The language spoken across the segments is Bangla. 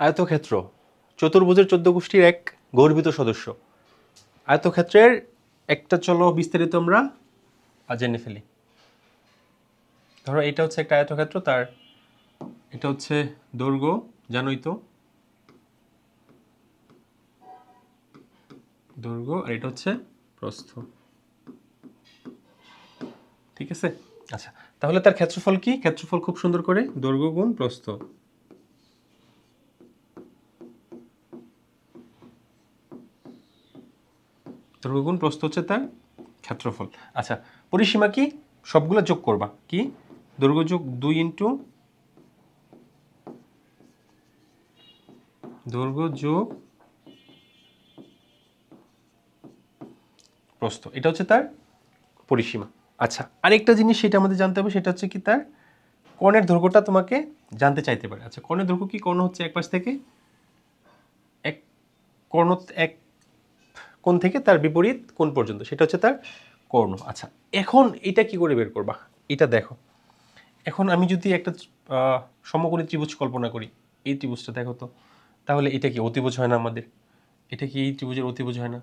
আয়তক্ষেত্র, চতুর্ভুজের চোদ্দ গোষ্ঠীর এক গর্বিত সদস্য। আয়তক্ষেত্রের একটা, চলো বিস্তারিত আমরা জেনে ফেলি। ধরো এটা হচ্ছে একটা আয়তক্ষেত্র, তার এটা হচ্ছে দৈর্ঘ্য, জানোই তো। দৈর্ঘ্য আর এটা হচ্ছে প্রস্থ। ঠিক আছে? আচ্ছা তাহলে তার ক্ষেত্রফল কি? ক্ষেত্রফল খুব সুন্দর করে, দৈর্ঘ্য গুণ প্রস্থ। দৈর্ঘ্য গুণ প্রস্থ হচ্ছে তার ক্ষেত্রফল। আচ্ছা পরিসীমা কি? সবগুলো যোগ করবা। কি? দৈর্ঘ্য যোগ দুই ইন্টু দৈর্ঘ্য যোগ প্রস্থ। এটা হচ্ছে তার পরিসীমা। আচ্ছা আরেকটা জিনিস সেটা আমাদের জানতে হবে, সেটা হচ্ছে কি তার কর্ণের দৈর্ঘ্যটা তোমাকে জানতে চাইতে পারে। আচ্ছা কর্ণের দৈর্ঘ্য কি? কর্ণ হচ্ছে এক পাশ থেকে এক কর্ণ এক কোণ থেকে, তার বিপরীত কোন পর্যন্ত? সেটা হচ্ছে তার কর্ণ। আচ্ছা এখন এটা কি করে বের করবা? এটা দেখো। এখন আমি যদি একটা সমকোণী ত্রিভুজ কল্পনা করি, এই ত্রিভুজটা দেখো তো, তাহলে এটা কি অতিভুজ হয় না আমাদের? এটা কি এই ত্রিভুজের অতিভুজ হয় না?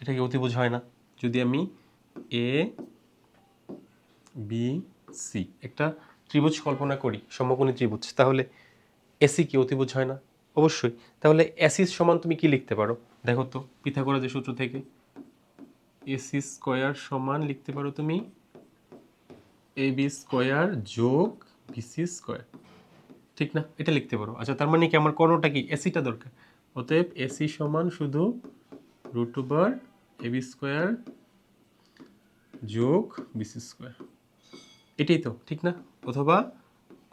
এটা কি অতিভুজ হয় না? যদি আমি এ বি সি একটা ত্রিভুজ কল্পনা করি, সমকোণী ত্রিভুজ, তাহলে এসি কি অতিভুজ হয় না? অবশ্যই। তাহলে এসি সমান তুমি কি লিখতে পারো? দেখো তো, পিথাগোরাসের সূত্র থেকে এসি স্কোয়ার সমান লিখতে পারো তুমি এ বি স্কোয়ার যোগ বিসি স্কোয়ার ঠিক না? এটা লিখতে পারো। আচ্ছা তার মানে কি আমার কর্ণটা কি? এসিটা দরকার। অতএব এসি সমান শুধু root over A B square যোগ বিসি স্কোয়ার এটাই তো, ঠিক না? অথবা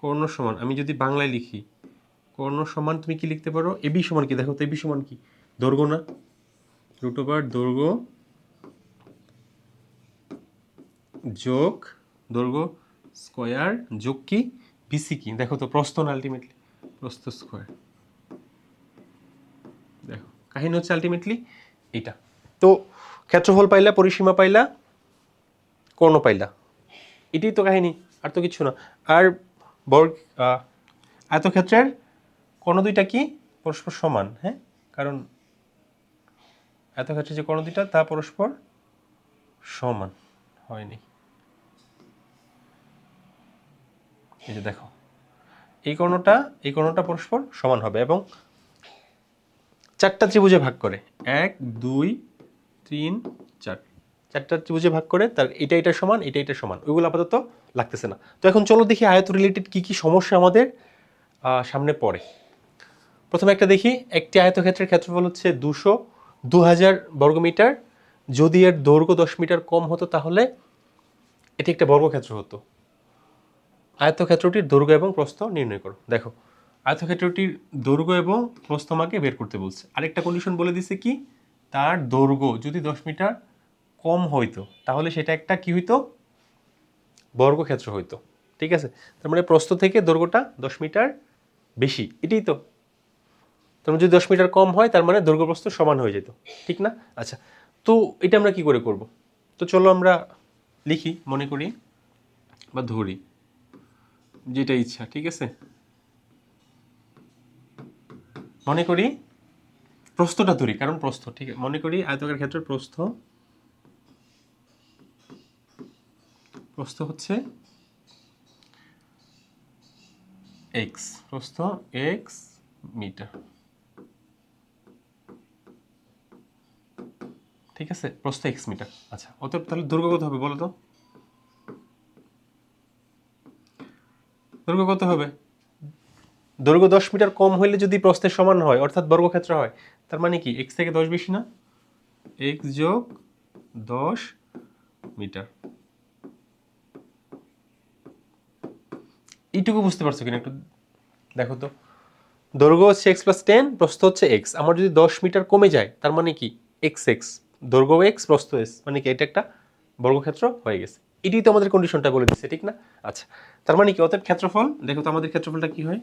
কর্ণ সমান। আমি যদি বাংলায় লিখি কর্ণ সমান তুমি কি লিখতে পারো? এবি সমান কি? দেখো তো এবি সমান কি? দৈর্ঘ্য না? রুট ওভার দৈর্ঘ্য যোগ দৈর্ঘ্য স্কোয়ার যোগ কি? বিসি কি? দেখো তো, প্রস্থ না আলটিমেটলি প্রস্থ স্কোয়ার দেখো, কাহিনী হচ্ছে আলটিমেটলি এটা তো ক্ষেত্রফল পাইলা, পরিসীমা পাইলা, কর্ণ পাইলা। এটাই তো কাহিনী, আর তো কিছু না। আর বর্গ আয়তক্ষেত্রের কর্ণ দুইটা কি? পরস্পর সমান হ্যাঁ? কারণ আয়তক্ষেত্রের যে কর্ণ দুইটা তা পরস্পর সমান হয়নি। এই যে দেখো, এই কর্ণটা এই কর্ণটা পরস্পর সমান হবে এবং চারটা ত্রিভুজে ভাগ করে, এক, দুই, তিন, চার। চারটা ত্রিভুজে ভাগ করে তার এটা এটা সমান, এটা এটা সমান, ওইগুলো আপাতত লাগতেছে না। তো এখন চলো দেখি আয়ত রিলেটেড কি কি সমস্যা আমাদের সামনে পড়ে। প্রথমে একটা দেখি, একটি আয়তক্ষেত্রের ক্ষেত্রফল হচ্ছে দুশো দু হাজার বর্গমিটার। যদি এর দৈর্ঘ্য দশ মিটার কম হতো তাহলে এটি একটা বর্গক্ষেত্র হতো। আয়তক্ষেত্রটির দৈর্ঘ্য এবং প্রস্থ নির্ণয় করো। দেখো, আয়তক্ষেত্রটির দৈর্ঘ্য এবং প্রস্থ আমাকে বের করতে বলছে। আরেকটা কন্ডিশন বলে দিছে কি? তার দৈর্ঘ্য যদি দশ মিটার কম হইতো, তাহলে সেটা একটা কি হইতো? বর্গক্ষেত্র হইতো। ঠিক আছে? তার মানে প্রস্থ থেকে দৈর্ঘ্যটা দশ মিটার বেশি। এটাই তো। তার মানে যদি দশ মিটার কম হয়, তার মানে দৈর্ঘ্য সমান হয়ে যেত। ঠিক না? আচ্ছা তো এটা আমরা কি করে করব? তো চলো আমরা লিখি, মনে করি বা ধরি, যেটা ইচ্ছা, ঠিক আছে? মনে করি প্রস্থটা ধরি, কারণ প্রস্থ, ঠিক আছে? মনে করি আয়তকার ক্ষেত্রে প্রস্থ প্রস্থ হচ্ছে এক্স প্রস্থ এক্স মিটার। ঠিক আছে? প্রস্থ এক্স মিটার আচ্ছা অতএব তাহলে দৈর্ঘ্য কত হবে বলো তো? দৈর্ঘ্য কত হবে? দৈর্ঘ্য দশ মিটার কম হইলে যদি প্রস্থের সমান হয়, অর্থাৎ বর্গক্ষেত্র হয়, তার মানে কি? এক্স থেকে দশ বেশি না? এক্স যোগ দশ মিটার এইটুকু বুঝতে পারছ কিনা একটু? দেখো তো। দৈর্ঘ্য হচ্ছে এক্স প্লাস টেন প্রস্থ হচ্ছে এক্স আমার যদি দশ মিটার কমে যায়, তার মানে কি? এক্স এক্স দৈর্ঘ্য এক্স প্রস্থ এক্স মানে কি এটা একটা বর্গক্ষেত্র হয়ে গেছে। এটাই তো আমাদের কন্ডিশনটা বলে দিচ্ছে, ঠিক না? আচ্ছা তার মানে কি? অতএব ক্ষেত্রফল, দেখো তো আমাদের ক্ষেত্রফলটা কি হয়?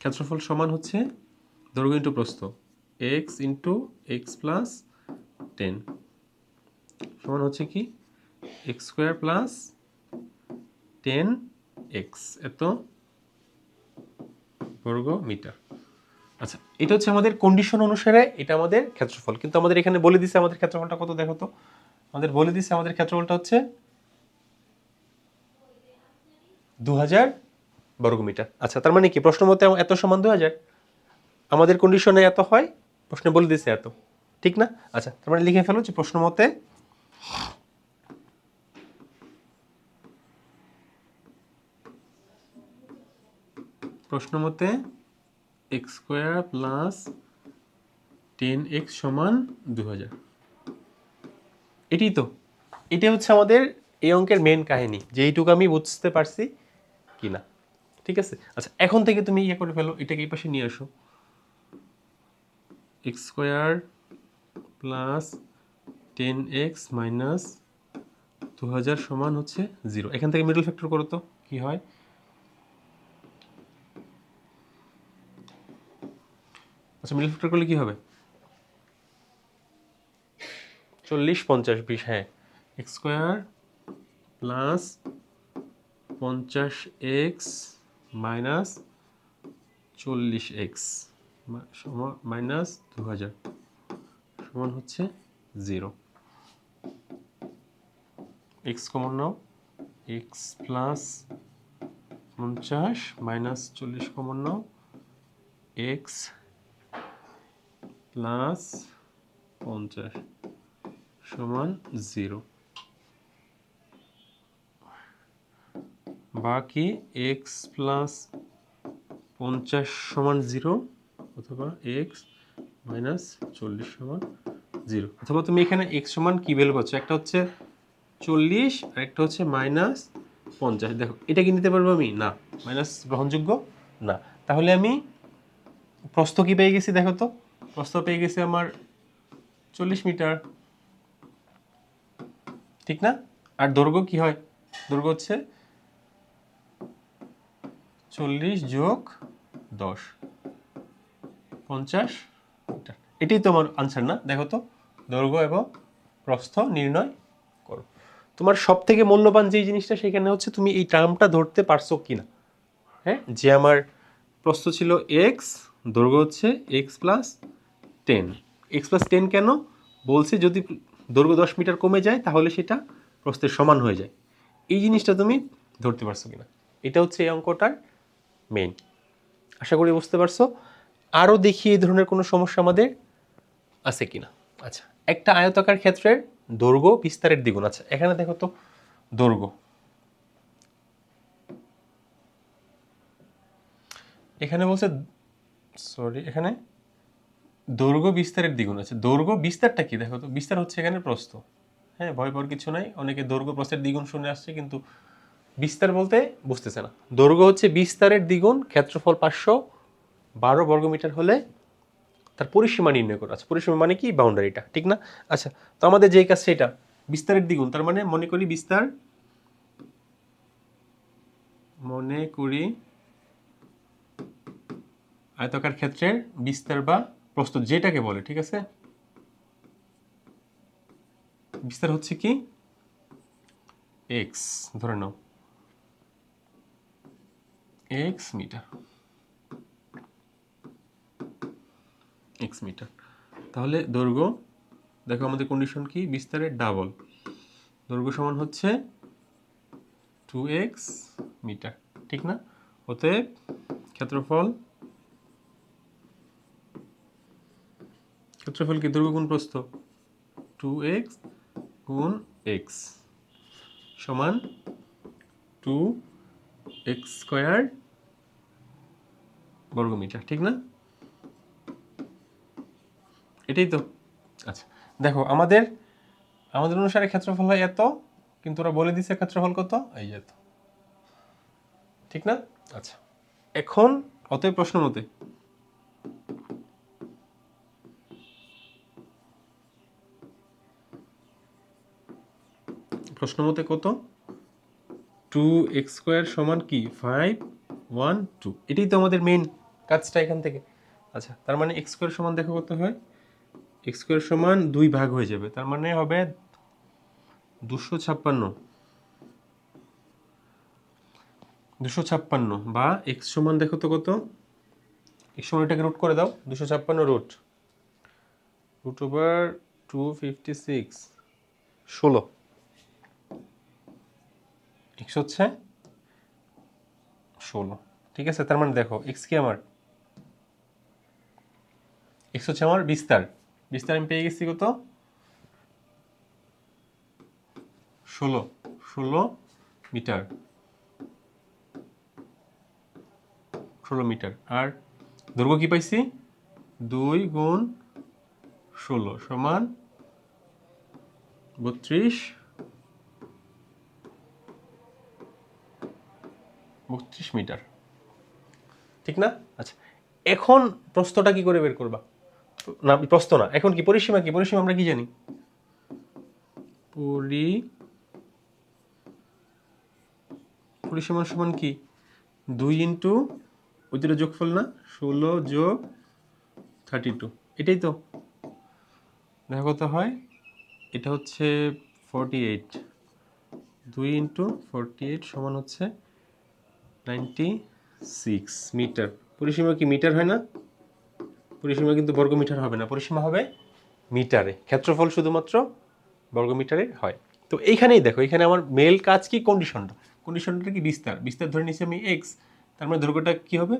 ক্ষেত্রফল সমান হচ্ছে দৈর্ঘ্য ইন্টু প্রস্থ x into x plus ten. সমান হচ্ছে কি? X square plus ten x এত বর্গ মিটার আচ্ছা এটা হচ্ছে আমাদের কন্ডিশন অনুসারে এটা আমাদের ক্ষেত্রফল। কিন্তু আমাদের এখানে বলে দিছে আমাদের ক্ষেত্রফলটা কত দেখো তো? আমাদের বলে দিছে আমাদের ক্ষেত্রফলটা হচ্ছে দু হাজার বর্গমিটার। আচ্ছা তার মানে কি? প্রশ্ন মতে এত সমান দু হাজার আমাদের কন্ডিশনে এত হয়? প্রশ্নে বলে দিছে এত। ঠিক না? আচ্ছা তার মানে লিখে ফেলো যে প্রশ্ন মতে প্রশ্ন মতে x square plus ten x সমান দু হাজার এটাই তো। এটা হচ্ছে আমাদের এই অঙ্কের মেন কাহিনী যেইটুকু আমি বুঝতে পারছি কি না ঠিক আছে? আচ্ছা এখন থেকে তুমি ইয়ে করে ফেলো, এটাকে এই পাশে নিয়ে আসো। X square plus ten x minus দু হাজার সমান হচ্ছে জিরো এখান থেকে মিডল ফ্যাক্টর করো তো, কি হয়? আচ্ছা মিডল ফ্যাক্টর করলে কি হবে? চল্লিশ, পঞ্চাশ, বিশ হ্যাঁ। এক্স স্কোয়ার প্লাস পঞ্চাশ এক্স মাইনাস চল্লিশ এক্স মাইনাস দু হাজার। সমান হচ্ছে জিরো এক্স কমন নাও। এক্স প্লাস পঞ্চাশ মাইনাস চল্লিশ কমন নাও। এক্স প্লাস পঞ্চাশ সমান জিরো। বাকি এক্স প্লাস পঞ্চাশ সমান জিরো অথবা এক্স মাইনাস চল্লিশ সমান জিরো। অথবা তুমি এখানে এক্স সমান কী বের করছ একটা হচ্ছে চল্লিশ আর একটা হচ্ছে মাইনাস পঞ্চাশ। দেখো, এটা কি নিতে পারব আমি? না। মাইনাস গ্রহণযোগ্য? না। তাহলে আমি প্রস্থ কি পেয়ে গেছি দেখো তো? প্রস্থ পেয়ে গেছি আমার চল্লিশ মিটার। ঠিক না? আর দৈর্ঘ্য কি হয়? দৈর্ঘ্য হচ্ছে চল্লিশ যোগ দশ। পঞ্চাশ মিটার। এটাই তোমার আনসার না? দেখো তো, দৈর্ঘ্য এবং প্রস্থ নির্ণয় করো। তোমার সব থেকে মূল্যবান যেই জিনিসটা সেখানে হচ্ছে তুমি এই টার্মটা ধরতে পারছ কি না হ্যাঁ? যে আমার প্রস্থ ছিল এক্স দৈর্ঘ্য হচ্ছে x plus ten x plus ten কেন? বলছে যদি দৈর্ঘ্য দশ মিটার কমে যায়, তাহলে সেটা প্রস্থের সমান হয়ে যায়। এই জিনিসটা তুমি ধরতে পারছ কিনা? এটা হচ্ছে এই অঙ্কটার মেইন আশা করি বুঝতে পারছ। আরও দেখি এই ধরনের কোনো সমস্যা আমাদের আছে কিনা? আচ্ছা একটা আয়তাকার ক্ষেত্রের দৈর্ঘ্য বিস্তারের দ্বিগুণ। আচ্ছা এখানে দেখো তো দৈর্ঘ্য। এখানে বলছে সরি এখানে দৈর্ঘ্য বিস্তারের দ্বিগুণ আছে। দৈর্ঘ্য বিস্তারটা কি? দেখো তো, বিস্তার হচ্ছে এখানে প্রস্থ। হ্যাঁ ভয় পাওয়ার কিছু নাই। অনেকে দৈর্ঘ্য প্রস্থের দ্বিগুণ শুনে আসছে, কিন্তু বিস্তার বলতে বুঝতেছে না। দৈর্ঘ্য হচ্ছে বিস্তারের দ্বিগুণ, ক্ষেত্রফল পাঁচশো, বারো বর্গমিটার হলে তার পরিসীমা নির্ণয় করা আছে। পরিসীমা মানে কি? বাউন্ডারিটা, ঠিক না? আচ্ছা তো আমাদের যেই কাজ সেটা বিস্তারের দ্বিগুণ, তার মানে মনে করি বিস্তার, মনে করি আয়তকার ক্ষেত্রের বিস্তার বা প্রস্থ যেটাকে বলে, ঠিক আছে? বিস্তার হচ্ছে কি? এক্স ধরে নাও। এক্স মিটার এক্স মিটার তাহলে দৈর্ঘ্য, দেখো আমাদের কন্ডিশন কি? বিস্তারের ডাবল দৈর্ঘ্য সমান হচ্ছে টু এক্স মিটার ঠিক না? অতএব ক্ষেত্রফল ক্ষেত্রফল কি? দৈর্ঘ্য গুণ প্রস্থ টু এক্স গুণ এক্স সমান টু এক্স স্কোয়ার বর্গমিটার, ঠিক না? এটাই তো। আচ্ছা দেখো, আমাদের আমাদের অনুসারে ক্ষেত্রফল হয় এত, কিন্তু ওরা বলে দিছে ক্ষেত্রফল কত? এই এত। ঠিক না? আচ্ছা এখন, অতএব প্রশ্ন মতে প্রশ্ন মতে কত? টু এক্স স্কোয়ার সমান কি? ফাইভ ওয়ান টু এটাই তো আমাদের মেন কাজটা এখান থেকে। আচ্ছা তার মানে এক্স স্কোয়ার সমান দেখো কত হয়? এক্স স্কোয়ার সমান দুই ভাগ হয়ে যাবে। তার মানে হবে দুশো ছাপ্পান্ন। দুশো ছাপ্পান্ন বা এক্স সমান দেখো তো কত? এক্স সমান এটাকে রুট করে দাও। দুশো ছাপ্পান্ন root root over two fifty six ষোলো। এক্স হচ্ছে? ষোলো। ঠিক আছে, তার মানে দেখো এক্স কি আমার? এক্স হচ্ছে আমার বিস্তার। বিস্তার আমি পেয়ে গেছি কত? ষোলো। ষোলো মিটার। ষোলো মিটার। আর দৈর্ঘ্য কি পাইছি? দুই গুণ ষোলো সমান বত্রিশ বত্রিশ মিটার। ঠিক না? আচ্ছা এখন প্রস্তটা কি করে বের করবা? না প্রস্ত না এখন কি পরিসীমা কি? পরিসীমা আমরা কি জানি? পরি পরিসীমা সমান কি? দুই ইন্টু ওই দুটো যোগফল না ষোলো যোগ থার্টি টু এটাই তো। দেখো কত হয়? এটা হচ্ছে ফর্টি এইট দুই ইন্টু ফর্টি এইট সমান হচ্ছে নাইনটি সিক্স মিটার পরিসীমা কি মিটার হয় না? পরিসীমা কিন্তু বর্গ মিটার হবে না। পরিসীমা হবে মিটারে। ক্ষেত্রফল শুধুমাত্র বর্গ মিটারে হয়। তো এইখানেই দেখো, এখানে আমার মেল কাজ কি? কন্ডিশনটা কন্ডিশনটা কি? বিস্তার। বিস্তার ধরে নিচ্ছি আমি এক্স তার মানে দৈর্ঘ্যটা কি হবে?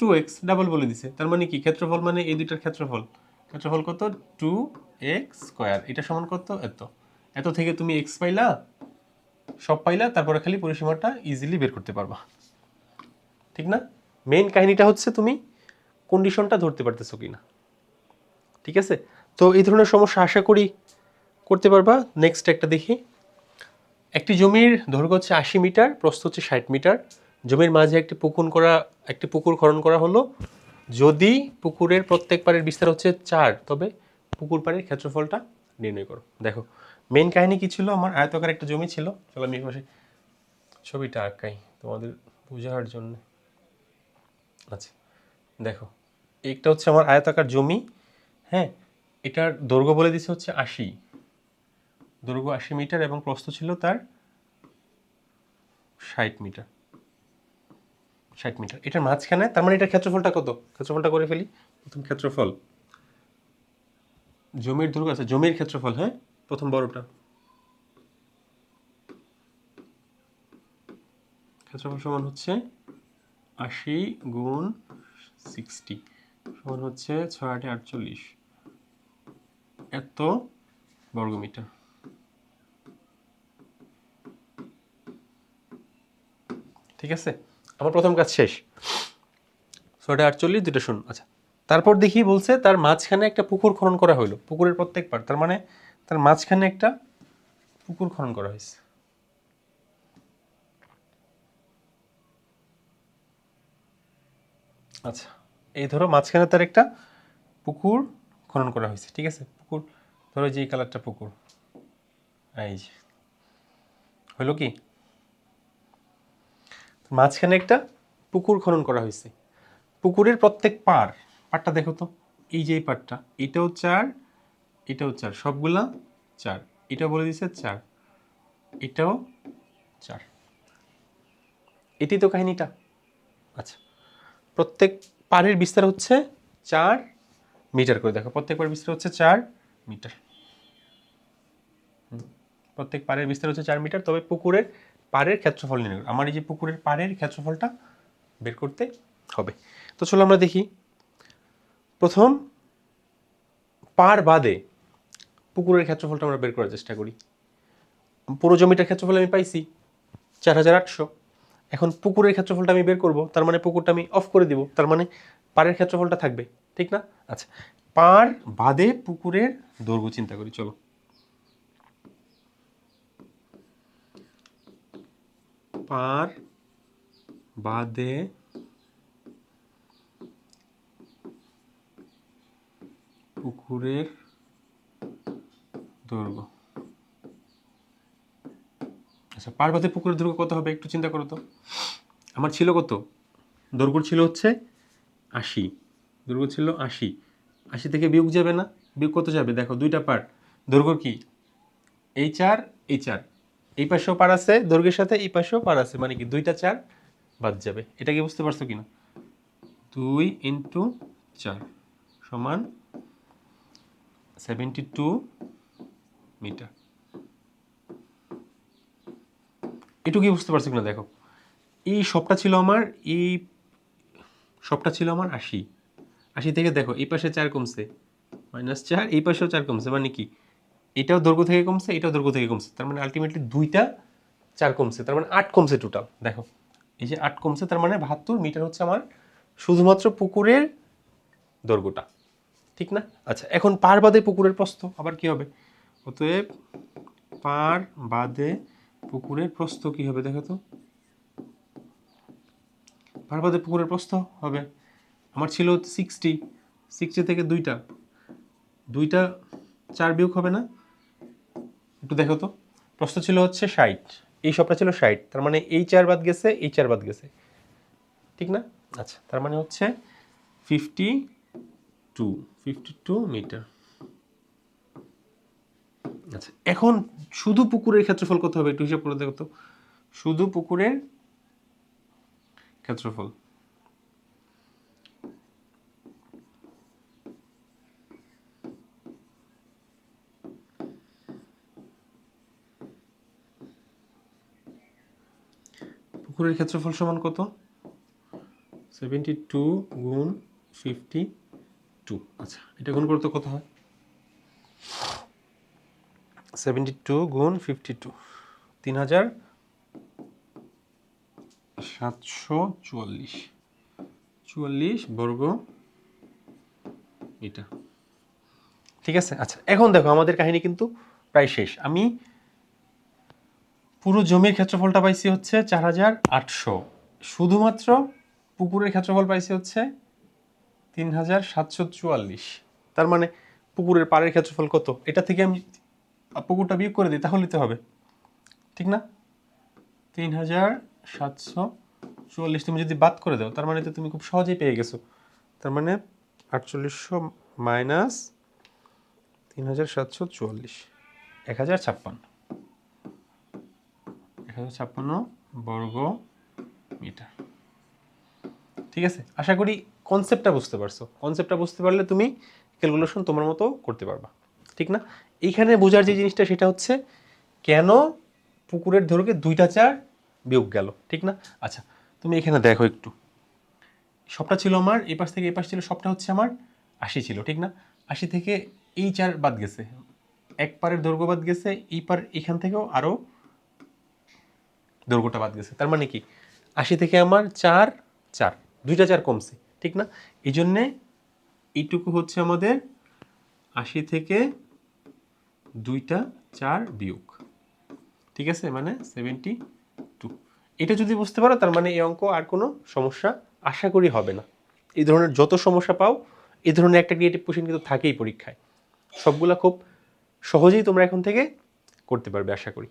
টু এক্স ডাবল বলে দিছে। তার মানে কি? ক্ষেত্রফল মানে এই দুইটার ক্ষেত্রফল। ক্ষেত্রফল কত? টু এক্স স্কোয়ার এটা সমান কত? এত। এত থেকে তুমি এক্স পাইলা, সব পাইলা, তারপরে খালি পরিসীমাটা ইজিলি বের করতে পারবা। ঠিক না? মেন কাহিনীটা হচ্ছে তুমি কন্ডিশনটা ধরতে পারতেছো কি না ঠিক আছে? তো এই ধরনের সমস্যা আশা করি করতে পারবা। নেক্সট একটা দেখি। একটি জমির দৈর্ঘ্য হচ্ছে আশি মিটার, প্রস্থ হচ্ছে ষাট মিটার। জমির মাঝে একটি পুকুর করা, একটি পুকুর খনন করা হলো। যদি পুকুরের প্রত্যেক পাড়ের বিস্তার হচ্ছে চার, তবে পুকুর পাড়ের ক্ষেত্রফলটা নির্ণয় করো। দেখো মেন কাহিনী কি ছিল? আমার আয়তকার একটা জমি ছিল। চলো আমি ছবিটা আঁকাই তোমাদের বোঝার জন্য। আচ্ছা দেখো একটা হচ্ছে আমার আয়তাকার জমি হ্যাঁ এটার দৈর্ঘ্য বলে দিচ্ছে হচ্ছে আশি। দৈর্ঘ্য আশি মিটার এবং প্রস্থ ছিল তার ষাট মিটার। ষাট মিটার। এটার মাঝখানে, তার মানে এটার ক্ষেত্রফলটা কত? ক্ষেত্রফলটা করে ফেলি। প্রথম ক্ষেত্রফল। জমির দৈর্ঘ্য আছে, জমির ক্ষেত্রফল হ্যাঁ? প্রথম বড়টা ক্ষেত্রফল সমান হচ্ছে আশি গুণ সিক্সটি সমান হচ্ছে ছয় আটে আটচল্লিশ। এত বর্গমিটার। ঠিক আছে? আমার প্রথম কাজ শেষ। ছয়টা আটচল্লিশ দুটো শূন্য। আচ্ছা তারপর দেখি বলছে তার মাঝখানে একটা পুকুর খনন করা হলো পুকুরের প্রত্যেক পার তার মানে তার মাঝখানে একটা পুকুর খনন করা হয়েছে। আচ্ছা এই ধরো মাঝখানে তার একটা পুকুর খনন করা হয়েছে, ঠিক আছে? পুকুর, ধরো যে কালারটা পুকুর। এই যে, হলো কি? মাঝখানে একটা পুকুর খনন করা হয়েছে। পুকুরের প্রত্যেক পার পাটটা দেখো তো, এই যে এই পাটটা এটাও চার এটাও চার, সবগুলা চার এটা বলে দিছে চার, এটাও চার। এটি তো কাহিনীটা। আচ্ছা প্রত্যেক পাড়ের বিস্তার হচ্ছে চার মিটার করে। দেখো, প্রত্যেক পাড়ের বিস্তার হচ্ছে চার মিটার। প্রত্যেক পাড়ের বিস্তার হচ্ছে চার মিটার, তবে পুকুরের পাড়ের ক্ষেত্রফল নির্ণয় আমার এই যে পুকুরের পাড়ের ক্ষেত্রফলটা বের করতে হবে। তো চলো আমরা দেখি। প্রথম পাড় বাদে পুকুরের ক্ষেত্রফলটা আমরা বের করার চেষ্টা করি। পুরো জমিটার ক্ষেত্রফল আমি পাইছি চার হাজার আটশো। এখন পুকুরের ক্ষেত্রফলটা আমি বের করব, তার মানে পুকুরটা আমি অফ করে দিব, তার মানে পাড়ের ক্ষেত্রফলটা থাকবে, ঠিক না? আচ্ছা পাড় বাদে পুকুরের দৈর্ঘ্য চিন্তা করি, চলো। পাড় বাদে পুকুরের দৈর্ঘ্য। আচ্ছা পার বাদে পুকুরের দৈর্ঘ্য কত হবে একটু চিন্তা করো তো। আমার ছিল কত? দৈর্ঘ্য ছিল হচ্ছে আশি। দৈর্ঘ্য ছিল আশি। আশি থেকে বিয়োগ যাবে না? বিয়োগ কত যাবে? দেখো, দুইটা পার্ট দৈর্ঘ্য কি? এই চার এই চার। এই পাশেও পার আছে দৈর্ঘ্যের সাথে এই পাশেও পার আছে। মানে কি, দুইটা চার বাদ যাবে। এটা কি বুঝতে পারছ কিনা? দুই ইন্টু চার সমান সেভেন্টি টু মিটার। এটুকুই বুঝতে পারছ কিনা, দেখো। এই সবটা ছিল আমার, এই সবটা ছিল আমার আশি। আশি থেকে দেখো, এই পাশে চার কমছে, মাইনাস চার, এই পাশেও চার কমছে মানে কি? এটাও দৈর্ঘ্য থেকে কমছে, এটাও দৈর্ঘ্য থেকে কমছে, তার মানে আলটিমেটলি দুইটা চার কমছে, তার মানে আট কমছে টোটাল দেখো। এই যে আট কমছে, তার মানে বাহাত্তর মিটার হচ্ছে আমার শুধুমাত্র পুকুরের দৈর্ঘ্যটা, ঠিক না? আচ্ছা এখন পার বাদে পুকুরের প্রস্থ, আবার কি হবে? অতএব পার বাদে পুকুরের প্রস্থ কি হবে দেখো তো। পার পুকুরের প্রস্থ হবে। আমার ছিল সিক্সটি সিক্সটি থেকে দুইটা। দুইটা চার বিয়োগ হবে না? একটু দেখো তো। প্রশ্ন ছিল হচ্ছে ষাট। এই সবটা ছিল ষাট। তার মানে এই চার বাদ গেছে, এই চার বাদ গেছে। ঠিক না? আচ্ছা তার মানে হচ্ছে fifty two fifty two metre আচ্ছা। এখন শুধু পুকুরের ক্ষেত্রফল কত হবে একটু হিসাব করে দেখো তো। শুধু পুকুরের ক্ষেত্রফল। পুকুরের ক্ষেত্রফল সমান কত? সেভেন্টি টু গুণ ফিফটি টু আচ্ছা এটা গুণ করতে কত হয়? সেভেন্টি টু গুণ ফিফটি টু তিন হাজার সাতশো চুয়াল্লিশ। চুয়াল্লিশ বর্গ মিটার। ঠিক আছে? আচ্ছা এখন দেখো, আমাদের কাহিনী কিন্তু প্রায় শেষ। আমি পুরো জমির ক্ষেত্রফলটা পাইছি হচ্ছে চার হাজার আটশো। শুধুমাত্র পুকুরের ক্ষেত্রফল পাইছি হচ্ছে তিন হাজার সাতশো চুয়াল্লিশ। তার মানে পুকুরের পাড়ের ক্ষেত্রফল কত? এটা থেকে আমি পুকুরটা বিয়োগ করে দিই, তাহলে তো হবে। ঠিক না? তিন হাজার সাতশো চুয়াল্লিশ তুমি যদি বাদ করে দাও, তার মানে তো তুমি খুব সহজেই পেয়ে গেছো। তার মানে আটচল্লিশশো মাইনাস তিন হাজার সাতশো চুয়াল্লিশ, এক হাজার ছাপ্পান্ন। এক হাজার ছাপ্পান্ন বর্গ মিটার। ঠিক আছে? আশা করি কনসেপ্টটা বুঝতে পারছ। কনসেপ্টটা বুঝতে পারলে তুমি ক্যালকুলেশন তোমার মতো করতে পারবা। ঠিক না? এইখানে বোঝার যে জিনিসটা সেটা হচ্ছে, কেন পুকুরের ধরকে দুইটা চার বিয়োগ গেল, ঠিক না? আচ্ছা তুমি এখানে দেখো একটু। সবটা ছিল আমার, এই পাশ থেকে এই পাশ ছিল, সবটা হচ্ছে আমার, আশি ছিল, ঠিক না? আশি থেকে এই চার বাদ গেছে, এক পারের দৈর্ঘ্য বাদ গেছে, এই পার এখান থেকেও আরও দৈর্ঘ্যটা বাদ গেছে, তার মানে কি? আশি থেকে আমার চার চার, দুইটা চার কমছে, ঠিক না? এই জন্যে এইটুকু হচ্ছে আমাদের আশি থেকে দুইটা চার বিয়োগ। ঠিক আছে? মানে সেভেন্টি টু এটা যদি বুঝতে পারো, তার মানে এই অঙ্ক আর কোনো সমস্যা আশা করি হবে না। এই ধরনের যত সমস্যা পাও, এই ধরনের একটা ক্রিয়েটিভ কোশ্চেন কিন্তু থাকেই পরীক্ষায়। সবগুলা খুব সহজেই তোমরা এখন থেকে করতে পারবে, আশা করি।